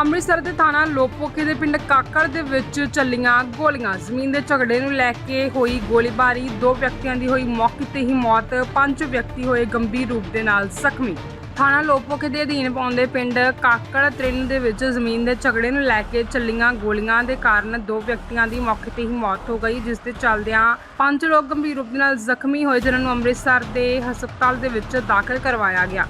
ਅੰਮ੍ਰਿਤਸਰ ਦੇ ਥਾਣਾ ਲੋਪੋਕੇ ਦੇ ਪਿੰਡ ਕਾਕੜ ਦੇ ਵਿੱਚ ਚੱਲੀਆਂ ਗੋਲੀਆਂ। ਜ਼ਮੀਨ ਦੇ ਝਗੜੇ ਨੂੰ ਲੈ ਕੇ ਹੋਈ ਗੋਲੀਬਾਰੀ। ਦੋ ਵਿਅਕਤੀਆਂ ਦੀ ਹੋਈ ਮੌਕੇ ਤੇ ਹੀ ਮੌਤ। ਪੰਜ ਵਿਅਕਤੀ ਹੋਏ ਗੰਭੀਰ ਰੂਪ ਦੇ ਨਾਲ ਜ਼ਖਮੀ। ਥਾਣਾ ਲੋਪੋਕੇ ਦੇ ਅਧੀਨ ਪਾਉਂਦੇ ਪਿੰਡ ਕਾਕੜ ਤ੍ਰਿੰਨ ਦੇ ਵਿੱਚ ਜ਼ਮੀਨ ਦੇ ਝਗੜੇ ਨੂੰ ਲੈ ਕੇ ਚੱਲੀਆਂ ਗੋਲੀਆਂ ਦੇ ਕਾਰਨ ਦੋ ਵਿਅਕਤੀਆਂ ਦੀ ਮੌਕੇ ਤੇ ਹੀ ਮੌਤ ਹੋ ਗਈ, ਜਿਸ ਦੇ ਚੱਲਦਿਆਂ ਪੰਜ ਲੋਕ ਗੰਭੀਰ ਰੂਪ ਨਾਲ ਜ਼ਖਮੀ ਹੋਏ, ਜਿਨ੍ਹਾਂ ਨੂੰ ਅੰਮ੍ਰਿਤਸਰ ਦੇ ਹਸਪਤਾਲ ਦੇ ਵਿੱਚ ਦਾਖਲ ਕਰਵਾਇਆ ਗਿਆ।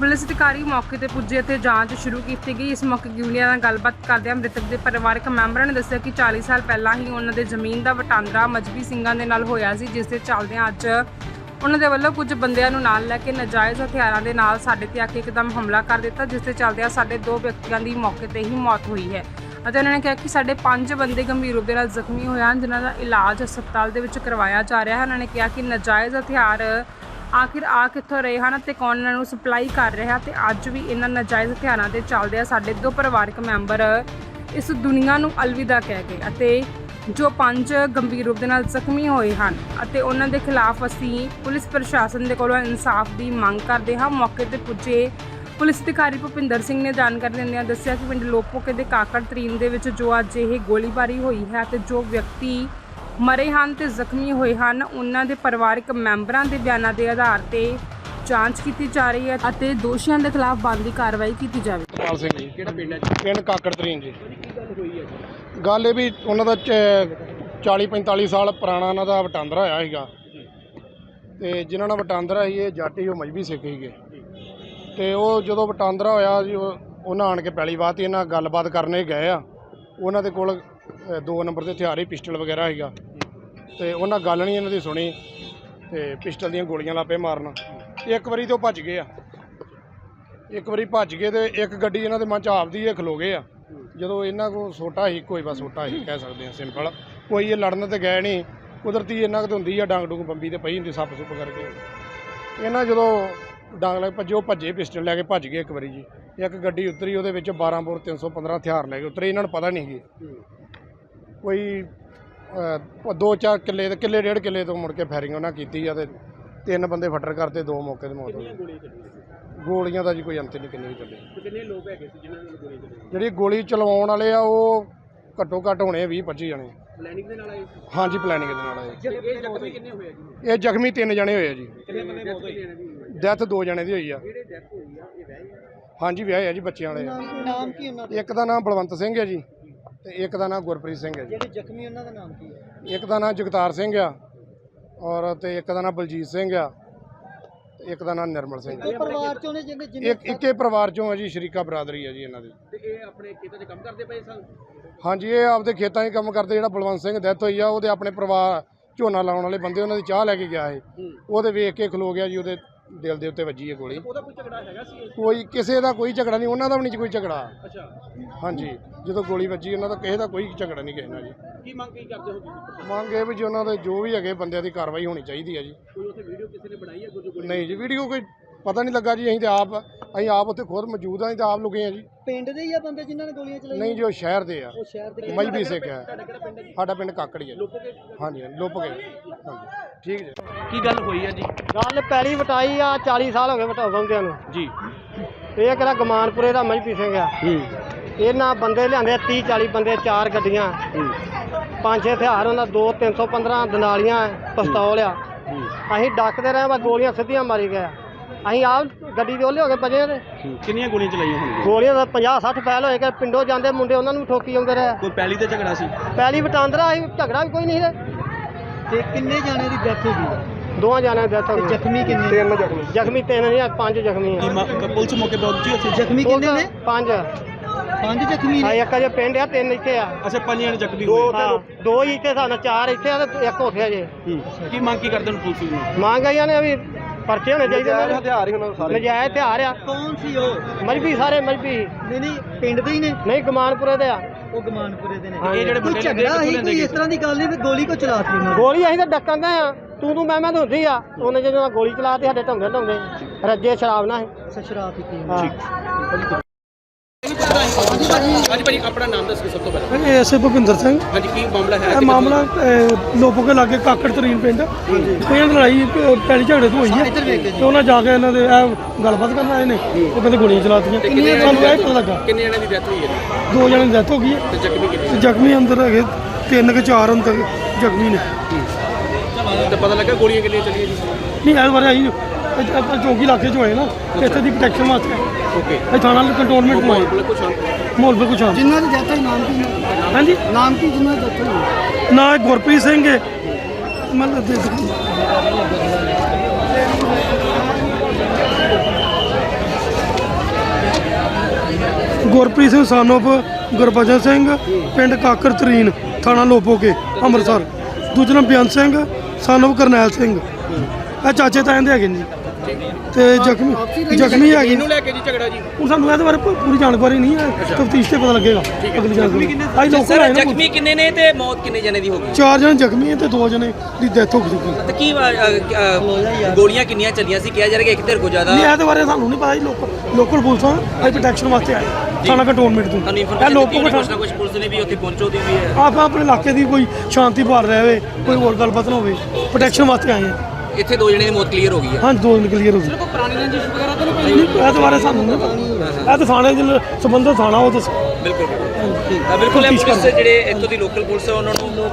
ਪੁਲਿਸ ਅਧਿਕਾਰੀ ਮੌਕੇ ਤੇ ਪੁੱਜੇ ਅਤੇ ਜਾਂਚ ਸ਼ੁਰੂ ਕੀਤੀ ਗਈ। ਇਸ ਮੌਕੇ ਗਿਊਨੀਆਂ ਨਾਲ ਗੱਲਬਾਤ ਕਰਦਿਆਂ ਮ੍ਰਿਤਕ ਦੇ ਪਰਿਵਾਰਕ ਮੈਂਬਰਾਂ ਨੇ ਦੱਸਿਆ ਕਿ 40 ਸਾਲ ਪਹਿਲਾਂ ਹੀ ਉਹਨਾਂ ਦੇ ਜ਼ਮੀਨ ਦਾ ਵਟਾਂਦਰਾ ਮਜਬੀ ਸਿੰਘਾਂ ਦੇ ਨਾਲ ਹੋਇਆ ਸੀ, ਜਿਸ ਦੇ ਚੱਲਦਿਆਂ ਅੱਜ ਉਹਨਾਂ ਦੇ ਵੱਲੋਂ ਕੁਝ ਬੰਦਿਆਂ ਨੂੰ ਨਾਲ ਲੈ ਕੇ ਨਜਾਇਜ਼ ਹਥਿਆਰਾਂ ਦੇ ਨਾਲ ਸਾਡੇ ਤੇ ਆ ਕੇ ਇੱਕਦਮ ਹਮਲਾ ਕਰ ਦਿੱਤਾ, ਜਿਸ ਦੇ ਚੱਲਦਿਆਂ ਸਾਡੇ ਦੋ ਵਿਅਕਤੀਆਂ ਦੀ ਮੌਕੇ ਤੇ ਹੀ ਮੌਤ ਹੋਈ ਹੈ। ਅਤੇ ਉਹਨਾਂ ਨੇ ਕਿਹਾ ਕਿ ਸਾਡੇ ਪੰਜ ਬੰਦੇ ਗੰਭੀਰ ਰੂਪ ਦੇ ਨਾਲ ਜ਼ਖਮੀ ਹੋਏ ਹਨ, ਜਿਨ੍ਹਾਂ ਦਾ ਇਲਾਜ ਹਸਪਤਾਲ ਦੇ ਵਿੱਚ ਕਰਵਾਇਆ ਜਾ ਰਿਹਾ ਹੈ। ਉਹਨਾਂ ਨੇ ਕਿਹਾ ਕਿ ਨਜਾਇਜ਼ ਹਥਿਆਰ ਆਖਿਰ ਆ ਕਿੱਥੋਂ ਰਹੇ ਹਨ ਤੇ ਕੌਣ ਇਹਨਾਂ ਨੂੰ ਸਪਲਾਈ ਕਰ ਰਿਹਾ ਤੇ ਅੱਜ ਵੀ ਇਹਨਾਂ ਨਜਾਇਜ਼ ਹਥਿਆਰਾਂ ਦੇ ਚੱਲਦਿਆਂ ਸਾਡੇ ਦੋ ਪਰਿਵਾਰਕ ਮੈਂਬਰ ਇਸ ਦੁਨੀਆ ਨੂੰ ਅਲਵਿਦਾ ਕਹਿ ਗਏ ਅਤੇ ਜੋ ਪੰਜ ਗੰਭੀਰ ਰੂਪ ਦੇ ਨਾਲ ਜ਼ਖਮੀ ਹੋਏ ਹਨ ਅਤੇ ਉਹਨਾਂ ਦੇ ਖਿਲਾਫ ਅਸੀਂ ਪੁਲਿਸ ਪ੍ਰਸ਼ਾਸਨ ਦੇ ਕੋਲੋਂ ਇਨਸਾਫ ਦੀ ਮੰਗ ਕਰਦੇ ਹਾਂ। ਮੌਕੇ ਤੇ ਪੁੱਜੇ ਪੁਲਿਸ ਅਧਿਕਾਰੀ ਭੁਪਿੰਦਰ ਸਿੰਘ ਨੇ ਜਾਣਕਾਰੀ ਦਿੰਦਿਆਂ ਦੱਸਿਆ ਕਿ ਪਿੰਡ ਲੋਪੋਕੇ ਦੇ ਕਾਕੜ ਤਰੀਨ ਦੇ ਵਿੱਚ ਜੋ ਅੱਜ ਇਹ ਗੋਲੀਬਾਰੀ ਹੋਈ ਹੈ ਤੇ ਜੋ ਵਿਅਕਤੀ ਮਰੇ ਹਨ ਤੇ ਜ਼ਖਮੀ ਹੋਏ ਹਨ ਉਹਨਾਂ ਦੇ ਪਰਿਵਾਰਕ ਮੈਂਬਰਾਂ ਦੇ ਬਿਆਨਾਂ ਦੇ ਆਧਾਰ ਤੇ ਜਾਂਚ ਕੀਤੀ ਜਾ ਰਹੀ ਹੈ ਅਤੇ ਦੋਸ਼ੀਆਂ ਦੇ ਖਿਲਾਫ ਬਣਦੀ ਕਾਰਵਾਈ ਕੀਤੀ ਜਾਵੇ ਪਾਲ ਸਿੰਘ ਜੀ ਕਿਹੜਾ ਪਿੰਡ ਹੈ ਪਿੰਡ ਕਾਕੜ ਤਰੀਨ ਜੀ। ਕੀ ਗੱਲ ਹੋਈ ਹੈ ਜੀ? ਗੱਲ ਇਹ ਵੀ ਉਹਨਾਂ ਦਾ 40 45 ਸਾਲ ਪੁਰਾਣਾ ਉਹਨਾਂ ਦਾ ਵਟਾਂਦਰਾ ਹੋਇਆ ਸੀਗਾ। ਤੇ ਜਿਨ੍ਹਾਂ ਨਾਲ ਵਟਾਂਦਰਾ ਸੀ, ਇਹ ਜੱਟ ਸੀ, ਉਹ ਮਜਬੀ ਸਿੱਖ ਸੀਗੇ। ਤੇ ਉਹ ਜਦੋਂ ਵਟਾਂਦਰਾ ਹੋਇਆ ਜੀ ਉਹਨਾਂ ਆਣ ਕੇ ਪਹਿਲੀ ਵਾਰ ਹੀ ਇਹਨਾਂ ਗੱਲਬਾਤ ਕਰਨੇ ਗਏ ਆ। ਉਹਨਾਂ ਦੇ ਕੋਲ ਦੋ ਨੰਬਰ ਦੇ ਹਥਿਆਰ ਹੀ ਪਿਸਟਲ ਵਗੈਰਾ ਸੀਗਾ। ਤੇ ਉਹਨਾਂ ਗੱਲ ਨਹੀਂ ਇਹਨਾਂ ਦੀ ਸੁਣੀ, ਤੇ ਪਿਸਟਲ ਦੀਆਂ ਗੋਲੀਆਂ ਲਾਪੇ ਮਾਰਨ। ਇੱਕ ਵਾਰੀ ਤੋਂ ਭੱਜ ਗਏ ਆ। ਇੱਕ ਵਾਰੀ ਭੱਜ ਗਏ ਤੇ ਇੱਕ ਗੱਡੀ ਇਹਨਾਂ ਦੇ ਮਨ ਚ ਆਪਦੀ ਇਹ ਖਲੋ ਗਏ ਆ। ਜਦੋਂ ਇਹਨਾਂ ਕੋਲ ਛੋਟਾ ਹੀ ਕੋਈ ਬਸ ਛੋਟਾ ਹੀ ਕਹਿ ਸਕਦੇ ਆ ਸਿੰਪਲ ਕੋਈ ਇਹ ਲੜਨ ਤੇ ਗਏ ਨਹੀਂ ਕੁਦਰਤੀ ਇਹਨਾਂ ਕੋਲ ਹੁੰਦੀ ਆ ਡਾਂਗ ਡੂੰਗ ਬੰਬੀ ਤੇ ਪਈ ਹੁੰਦੀ ਸੱਪ ਸੁੱਪ ਕਰਕੇ। ਇਹਨਾਂ ਜਦੋਂ ਡਾਂਗ ਲੈ ਕੇ ਭੱਜੇ ਉਹ ਭੱਜੇ ਪਿਸਟਲ ਲੈ ਕੇ ਭੱਜ ਗਏ ਇੱਕ ਵਾਰੀ ਜੀ। ਇੱਕ ਗੱਡੀ ਉਤਰੀ ਉਹਦੇ ਵਿੱਚ 12 ਬੋਰ 315 ਹਥਿਆਰ ਲੈ ਕੇ ਉਤਰੇ ਇਹਨਾਂ ਨੂੰ ਪਤਾ ਨਹੀਂ ਸੀ। ਕੋਈ ਅਹ, ਦੋ ਚਾਰ ਕਿੱਲੇ ਤੇ ਕਿੱਲੇ ਡੇਢ ਕਿੱਲੇ ਤੋਂ ਮੁੜ ਕੇ ਫਾਇਰਿੰਗ ਉਹਨਾਂ ਕੀਤੀ ਆ ਤੇ ਤਿੰਨ ਬੰਦੇ ਫੱਟਰ ਕਰਤੇ ਦੋ ਮੌਕੇ ਤੇ ਮੌਤ ਹੋ ਕਿੰਨੀਆਂ ਗਈ ਗੋਲੀਆਂ ਦਾ ਜੀ ਕੋਈ ਅੰਤ ਨਹੀਂ ਕਿੰਨੀ ਵੀ ਚੱਲੀ ਤੇ ਕਿੰਨੇ ਲੋਕ ਹੈਗੇ ਸੀ ਜਿਨ੍ਹਾਂ ਨਾਲ ਗੋਲੀ ਚੱਲੀ ਜਿਹੜੀ ਗੋਲੀ ਚਲਵਾਉਣ ਵਾਲੇ ਆ ਉਹ ਘੱਟੋ ਘੱਟ ਹੋਣੇ 20 25 ਜਣੇ। ਪਲੈਨਿੰਗ ਦੇ ਨਾਲ ਆਏ ਹਾਂਜੀ ਪਲੈਨਿੰਗ ਦੇ ਨਾਲ ਆਏ। ਇਹ ਜ਼ਖਮੀ ਕਿੰਨੇ ਹੋਏ ਜੀ? ਇਹ ਜ਼ਖਮੀ ਤਿੰਨ ਜਣੇ ਹੋਏ ਆ ਜੀ। ਕਿੰਨੇ ਬੰਦੇ ਮੌਤ ਹੋਈ ਜਿਹੜੇ ਡੈਥ ਦੋ ਜਣੇ ਦੀ ਹੋਈ ਆ। ਡੈਥ ਹੋਈ ਆ? ਇਹ ਵਹਿ ਹਾਂਜੀ ਵਿਆਹ ਆ ਜੀ ਬੱਚਿਆਂ ਵਾਲੇ। ਆ। ਨਾਮ ਕੀ ਉਹਨਾਂ ਇੱਕ ਦਾ ਨਾਮ ਬਲਵੰਤ ਸਿੰਘ ਹੈ ਜੀ ਤੇ ਇੱਕ ਦਾ ਨਾਮ ਗੁਰਪ੍ਰੀਤ ਸਿੰਘ ਹੈ ਜੀ। ਜਿਹੜੇ ਜ਼ਖਮੀ ਉਹਨਾਂ ਦਾ ਨਾਮ ਕੀ ਹੈ? ਇੱਕ ਦਾ ਨਾਮ ਜਗਤਾਰ ਸਿੰਘ ਆ। ਔਰ ਤੇ ਇੱਕ ਦਾ ਨਾਮ ਬਲਜੀਤ ਸਿੰਘ ਆ ਤੇ ਇੱਕ ਦਾ ਨਾਮ ਨਿਰਮਲ ਸਿੰਘ ਆ। ਪਰਿਵਾਰ ਚੋਂ ਨੇ ਜਿਹਨੇ ਇੱਕ ਇੱਕੇ ਪਰਿਵਾਰ ਚੋਂ ਆ ਜੀ ਸ਼ਰੀਕਾ ਬਰਾਦਰੀ ਆ ਜੀ ਇਹਨਾਂ ਦੀ। ਤੇ ਇਹ ਆਪਣੇ ਖੇਤਾਂ 'ਚ ਕੰਮ ਕਰਦੇ ਪਏ ਸਨ? ਹਾਂਜੀ ਇਹ ਆਪਦੇ ਖੇਤਾਂ 'ਚ ਕੰਮ ਕਰਦੇ ਜਿਹੜਾ ਬਲਵੰਤ ਸਿੰਘ ਡੈਥ ਹੋਈ ਆ ਉਹਦੇ ਆਪਣੇ ਪਰਿਵਾਰ ਝੋਨਾ ਲਾਉਣ ਵਾਲੇ ਬੰਦੇ ਉਹਨਾਂ ਦੀ ਚਾਹ ਲੈ ਕੇ ਗਿਆ ਇਹ। ਉਹਦੇ ਵੇਖ ਕੇ ਖਲੋ ਗਿਆ ਜੀ ਉਹਦੇ ਦਿਲ ਦੇ ਉੱਤੇ ਵੱਜੀ ਹੈ ਗੋਲੀ। ਉਹਦਾ ਕੋਈ ਝਗੜਾ ਹੈਗਾ ਸੀ ਕੋਈ ਕਿਸੇ ਦਾ ਕੋਈ ਝਗੜਾ ਨਹੀਂ ਉਹਨਾਂ ਦਾ ਵੀ ਨਹੀਂ ਕੋਈ ਝਗੜਾ। ਅੱਛਾ। ਹਾਂਜੀ ਜਦੋਂ ਗੋਲੀ ਵੱਜੀ ਉਹਨਾਂ ਦਾ ਕਿਸੇ ਦਾ ਕੋਈ ਝਗੜਾ ਨਹੀਂ ਕਿਸੇ ਨਾਲ ਜੀ। ਕੀ ਮੰਗ ਕੀ ਕਰਦੇ ਹੋ ਤੁਸੀਂ? ਮੰਗ ਇਹ ਵੀ ਜੀ ਉਹਨਾਂ ਦੇ ਜੋ ਵੀ ਹੈਗੇ ਬੰਦਿਆਂ ਦੀ ਕਾਰਵਾਈ ਹੋਣੀ ਚਾਹੀਦੀ ਹੈ ਜੀ। ਕੋਈ ਉੱਥੇ ਵੀਡੀਓ ਕਿਸੇ ਨੇ ਬਣਾਈ ਹੈ ਕੋਈ ਨਹੀਂ ਜੀ ਵੀਡੀਓ ਕੋਈ ਪਤਾ ਨਹੀਂ ਲੱਗਾ ਜੀ ਅਸੀਂ ਤੇ ਆਪ ਅਸੀਂ ਆਪ ਉੱਥੇ ਖੁਦ ਮੌਜੂਦ ਆਂ ਤਾਂ ਆਪ ਲੁਕੇ ਆ ਜੀ। ਪਿੰਡ ਦੇ ਹੀ ਆ ਬੰਦੇ ਜਿਨ੍ਹਾਂ ਨੇ ਗੋਲੀਆਂ ਚਲਾਈਆਂ? ਨਹੀਂ ਜੀ ਸ਼ਹਿਰ ਦੇ ਆ। ਉਹ ਸ਼ਹਿਰ ਦੇ ਮਜਬੀ ਸਿੱਖ ਸਾਡਾ ਪਿੰਡ ਕਾਕੜੀ ਕੇ? ਹਾਂਜੀ ਲੁੱਪ ਗਏ ਹਾਂਜੀ ਠੀਕ ਜੀ। ਕੀ ਗੱਲ ਹੋਈ ਹੈ ਜੀ? ਗੱਲ ਪੈਲੀ ਵਟਾਈ ਆ 40 ਸਾਲ ਹੋ ਗਏ ਵਟਾਉਂਦਿਆਂ ਨੂੰ। ਜੀ। ਇਹ ਕਿਹੜਾ ਗਮਾਨਪੁਰੇ ਦਾ ਮਜਪੀ ਸਿੰਘ ਆ ਇਹਨਾਂ ਬੰਦੇ ਲਿਆਂਦੇ 30 40 ਬੰਦੇ ਚਾਰ ਗੱਡੀਆਂ। ਪੰਜ ਛੇ ਹਥਿਆਰ ਉਹਨਾਂ ਦੋ 315 ਦਨਾਲੀਆਂ ਪਿਸਤੌਲ ਆ। ਅਸੀਂ ਡੱਕਦੇ ਰਹੇ ਬਸ ਗੋਲੀਆਂ ਸਿੱਧੀਆਂ ਮਾਰੀ ਗਏ। ਅਸੀਂ ਆਪ ਗੱਡੀ ਦੇ ਉਹਲੇ ਹੋ ਕੇ ਭਜੇ ਤੇ ਕਿੰਨੀਆਂ ਗੋਲੀਆਂ ਚਲਾਈਆਂ ਹੋਣਗੀਆਂ ਗੋਲੀਆਂ ਦਾ 50 60 ਫੈਲ ਹੋਏ ਕਿ ਪਿੰਡੋਂ ਜਾਂਦੇ ਮੁੰਡੇ ਉਹਨਾਂ ਨੂੰ ਵੀ ਠੋਕੀ ਆਉਂਦੇ ਰਹੇ। ਕੋਈ ਪਹਿਲੀ ਤੇ ਝਗੜਾ ਸੀ? ਪੈਲੀ ਵਟਾਂਦਰਾ ਅਸੀਂ ਝਗੜਾ ਵੀ ਕੋਈ ਨਹੀਂ ਸੀ। ਤੇ ਕਿੰਨੇ ਜਾਣੇ ਦੀ ਡੈਥ ਹੋ ਗਈ? ਦੋਵਾਂ ਜਾਣਿਆਂ ਦੀ ਡੈਥ ਹੋ ਗਈ। ਜ਼ਖਮੀ ਕਿੰਨੇ? ਤਿੰਨ ਜ਼ਖਮੀ। ਜ਼ਖਮੀ ਤਿੰਨ ਨਹੀਂ ਪੰਜ ਜ਼ਖਮੀ ਆ। ਪੁਲਿਸ ਮੌਕੇ ਪਹੁੰਚੀ ਉੱਥੇ? ਜ਼ਖਮੀ ਪੰਜ। ਪੰਜ ਜ਼ਖਮੀ ਆ ਇੱਕ ਅਜੇ ਪਿੰਡ ਆ ਤਿੰਨ ਇੱਥੇ ਆ। ਅੱਛਾ ਪੰਜ ਜਣੇ ਜ਼ਖਮੀ ਹਾਂ, ਦੋ ਹੀ ਇੱਥੇ ਸਾਨੂੰ ਚਾਰ ਇੱਥੇ ਆ ਤੇ ਇੱਕ ਉੱਥੇ ਆ ਜੇ ਕੀ ਮੰਗ ਕੀ ਕਰਦੇ ਨੇ ਪੁਲਿਸ ਨੂੰ? ਮੰਗ ਆਈਆਂ ਨੇ ਵੀ ਪਰਚੇ ਹੋਣੇ ਚਾਹੀਦੇ ਨੇ ਹਥਿਆਰ ਹੀ ਉਹਨਾਂ ਦੇ ਨਜਾਇਜ਼ ਹਥਿਆਰ ਆ। ਕੌਣ ਸੀ ਉਹ? ਮਜਬੀ ਸਾਰੇ ਮਜਬੀ ਨਹੀਂ ਨਹੀਂ ਪਿੰਡ ਦੇ ਹੀ ਨੇ? ਨਹੀਂ ਗਮਾਨਪੁਰੇ ਦੇ ਆ। ਉਹ ਗਮਾਨਪੁਰੇ ਦੇ ਨੇ। ਇਹ ਜਿਹੜੇ ਕੋਈ ਝਗੜਾ ਹੀ ਕੋਈ ਇਸ ਤਰ੍ਹਾਂ ਦੀ ਗੱਲ ਨਹੀਂ ਵੀ ਗੋਲੀ ਕੋ ਚਲਾਤੀ ਉਹਨਾਂ ਨੇ ਗੋਲੀ ਅਸੀਂ ਤਾਂ ਡੱਕਣ ਦੇ ਆ। ਤੂੰ ਤੂੰ ਮੈਂ ਮੈਂ ਤਾਂ ਹੁੰਦੀ ਆ। ਉਹਨੇ ਜਦੋਂ ਗੋਲੀ ਚਲਾਤੀ ਸਾਡੇ ਢੰਗੇ ਢੰਗੇ। ਰੱਜੇ ਸ਼ਰਾਬ ਨਾਲ ਅੱਛਾ, ਸ਼ਰਾਬ ਪੀਤੀ। ਹਾਂ। ਹਾਂਜੀ ਭਾਜੀ ਆਪਣਾ ਨਾਮ ਦੱਸੋ ਸਭ ਤੋਂ ਪਹਿਲਾਂ। ਇਹ ਐਸੇ ਭੁਪਿੰਦਰ ਸਿੰਘ। ਹਾਂਜੀ ਕੀ ਮਾਮਲਾ ਹੈ? ਇਹ ਮਾਮਲਾ ਅਹ, ਲੋਪੋ ਕੇ ਲਾਗੇ ਕਾਕੜ ਤਰੀਨ ਪਿੰਡ। ਇਹਨਾਂ ਦੀ ਲੜਾਈ ਅਹ, ਪੈਲੀ ਝਗੜੇ ਤੋਂ ਹੋਈ ਹੈ ਤੇ ਉਹਨਾਂ ਜਾ ਕੇ ਇਹਨਾਂ ਦੇ ਇਹ ਗੱਲਬਾਤ ਕਰਨ ਆਏ ਨੇ। ਉਹ ਕਹਿੰਦੇ ਗੋਲੀਆਂ ਚਲਾਤੀਆਂ। ਸਾਨੂੰ ਇਹ ਪਤਾ ਲੱਗਾ। ਕਿੰਨੇ ਜਣਿਆਂ ਦੀ ਡੈਥ ਹੋਈ ਹੈ ਜੀ? ਦੋ ਜਣੇ ਦੀ ਡੈਥ ਹੋ ਗਈ ਹੈ। ਤੇ ਜ਼ਖਮੀ ਕਿੰਨੇ ਤੇ ਜ਼ਖਮੀ ਅੰਦਰ ਹੈਗੇ ਤਿੰਨ ਕਿ ਚਾਰ ਅੰਦਰ ਜ਼ਖਮੀ ਨੇ। ਤੇ ਪਤਾ ਲੱਗਾ ਗੋਲੀਆਂ ਕਿੰਨੀਆਂ ਚੱਲੀਆਂ ਜੀ? ਨਹੀਂ ਐਸ ਬਾਰੇ ਆਈ ਇੱਥੇ ਆਪਾਂ ਚੌਕੀ ਇਲਾਕੇ 'ਚ ਹੋਏ ਨਾ ਤੇ ਇੱਥੇ ਦੀ ਪ੍ਰੋਟੈਕਸ਼ਨ ਵਾਸਤੇ। ਓਕੇ ਇਹ ਥਾਣਾ ਕੰਟਰੋਲਮੈਂਟ ਮਾਹੌਲ ਮਾਹੌਲ ਬਿਲਕੁਲ ਸ਼ਾਂਤ ਮਾਹੌਲ ਬਿਲਕੁਲ ਸ਼ਾਂਤ। ਜਿਨ੍ਹਾਂ ਦੀ ਡੈਥ ਹੋਈ ਨਾਮ ਕੀ ਹਾਂਜੀ? ਨਾਮ ਕੀ ਜਿਨ੍ਹਾਂ ਦੀ ਡੈਥ ਹੋਈ? ਨਾ ਗੁਰਪ੍ਰੀਤ ਸਿੰਘ ਹੈ। ਮਤਲਬ ਦੇ ਸਕਦਾ ਗੁਰਪ੍ਰੀਤ ਸਿੰਘ ਸਾਨੋਪ ਗੁਰਬਚਨ ਸਿੰਘ ਪਿੰਡ ਕਾਕਰ ਤਰੀਨ ਥਾਣਾ ਲੋਪੋਕੇ ਅੰਮ੍ਰਿਤਸਰ। ਦੂਜਾ ਨਾਮ ਬਿਆਨ ਸਿੰਘ ਸਾਨੋਪ ਕਰਨੈਲ ਸਿੰਘ। ਇਹ ਚਾਚੇ ਤਾਇਆਂ ਦੇ ਹੈਗੇ ਨੇ ਜੀ। ਤੇ ਜ਼ਖਮੀ ਜ਼ਖਮੀ ਹੈਗੇ। ਇਹਨੂੰ ਲੈ ਕੇ ਜੀ ਝਗੜਾ ਜੀ? ਹੁਣ ਸਾਨੂੰ ਇਹਦੇ ਬਾਰੇ ਪੂ- ਪੂਰੀ ਜਾਣਕਾਰੀ ਨਹੀਂ ਹੈ। ਤਫਤੀਸ਼ ਤੇ ਪਤਾ ਲੱਗੇਗਾ। ਅਗਲੀ ਜਾਣਕਾਰੀ ਅੱਜ ਲੋਕਲ ਆਏ ਨਾ ਜ਼ਖਮੀ ਕਿੰਨੇ ਨੇ ਤੇ ਮੌਤ ਕਿੰਨੇ ਜਣੇ ਦੀ ਹੋ ਗਈ? ਚਾਰ ਜਣੇ ਜ਼ਖਮੀ ਹੈ ਤੇ ਦੋ ਜਣੇ ਦੀ ਡੈਥ ਹੋ ਚੁੱਕੀ ਹੈ। ਤੇ ਕੀ ਅ, ਅ, ਅ, ਗੋਲੀਆਂ ਕਿੰਨੀਆਂ ਚੱਲੀਆਂ ਸੀ? ਕਿਹਾ ਜਾ ਰਿਹਾ ਕਿ ਇੱਕ ਧਿਰ ਕੋ ਜ਼ਿਆਦਾ ਨਹੀਂ ਇਹਦੇ ਬਾਰੇ ਸਾਨੂੰ ਨਹੀਂ ਪਤਾ ਜੀ। ਲੋਕਲ ਲੋਕਲ ਪੁਲਿਸਾਂ ਅਸੀਂ ਪ੍ਰੋਟੈਕਸ਼ਨ ਵਾਸਤੇ ਆਏ। ਥਾਣਾ ਕੰਟਰੋਲਮੈਂਟ ਤੋਂ। ਤੁਹਾਨੂੰ ਇਹ ਇਨਫੋਰਮੇਸ਼ਨ ਲੋਕੋ ਦਿੱਤੀ ਕੁਛ ਨਾ ਕੁਛ ਪੁਲਿਸ ਨੇ ਵੀ ਉੱਥੇ ਪਹੁੰਚੋ ਦੀ ਵੀ ਹੈ। ਆਪ ਆਪਣੇ ਇਲਾਕੇ ਦੀ ਕੋਈ ਸ਼ਾਂਤੀ ਭਾਲ ਰਿਹਾ ਹੋਵੇ ਕੋਈ ਹੋਰ ਗੱਲਬਾਤ ਨਾ ਹੋਵੇ ਪ੍ਰੋਟੈਕਸ਼ਨ ਵਾਸਤੇ ਆਏ ਹਾਂ ਇੱਥੇ ਦੋ ਜਣੇ ਦੀ ਮੌਤ ਕਲੀਅਰ ਹੋ ਗਈ ਹੈ ਹਾਂ ਦੋ ਦਿਨ ਕਲੀਅਰ ਹੋ ਗਏ। ਕੋਈ ਪੁਰਾਣੀ ਰੰਜਿਸ਼ ਵਗੈਰਾ ਤਾਂ ਨਹੀਂ ਇਹਦੇ ਬਾਰੇ ਸਾਨੂੰ ਨਹੀਂ ਪਤਾ। ਇਹ ਤਾਂ ਥਾਣੇ ਦੇ ਸੰਬੰਧਿਤ ਥਾਣਾ ਉਹ ਦੱਸ ਬਿਲਕੁਲ ਤਾਂ ਬਿਲਕੁਲ ਇਹ ਪੁਲਿਸ ਜਿਹੜੇ ਇੱਥੋਂ ਦੀ ਲੋਕਲ ਪੁਲਿਸ ਹੈ ਉਹਨਾਂ ਨੂੰ